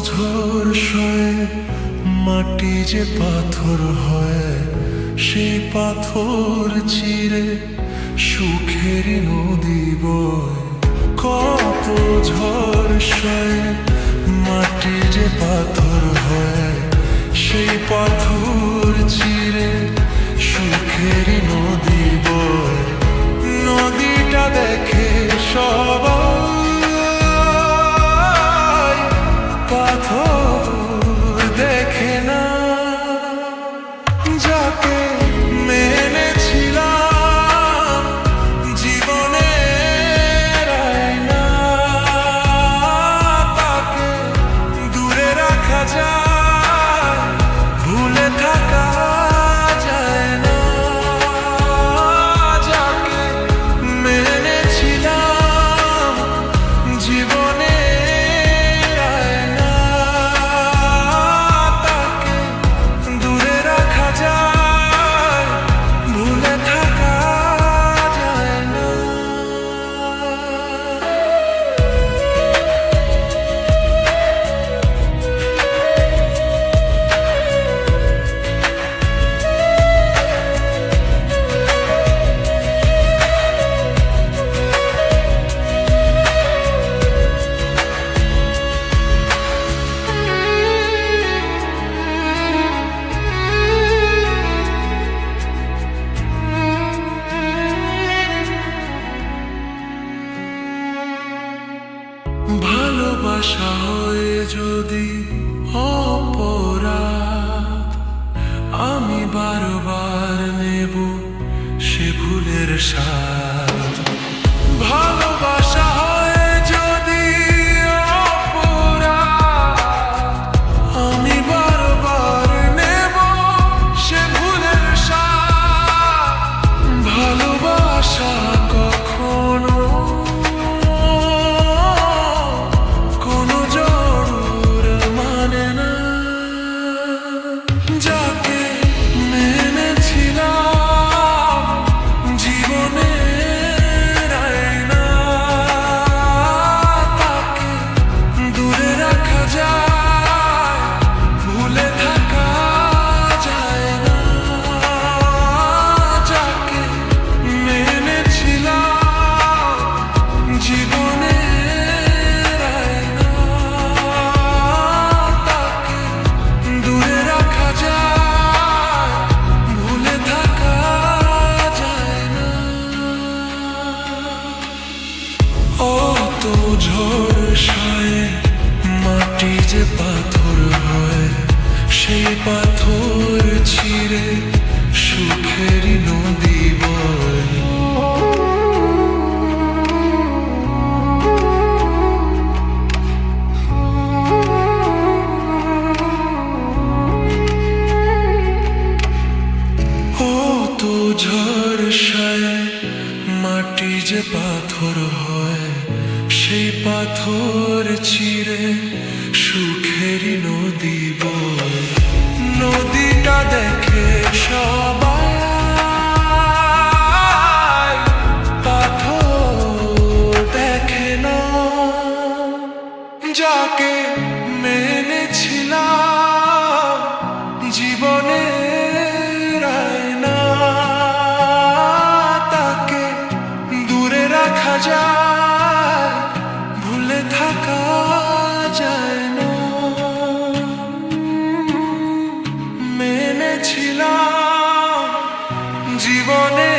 বছর সয়ে মাটি যে পাথর হয় সেই পাথর চিরে সুখের নদী বয়। কত ঝড় সয়ে মাটি যে পাথর হয়, সেই পাথর 찾아. অপরাধ। আমি বারবার নেব সে ভুলের স্বাদ। অত ঝড় সায় মাটি যে পাথর হয়, সেই পাথর ছিঁড়ে সুখের নদী বয়। ঝড় সায় মাটি যে পাথর হয় সেই পাথর চিরে সুখের নদী বয় নদীটা দেখে সবাই পাথর দেখে না। যাকে মেনেছিলাম জীবনে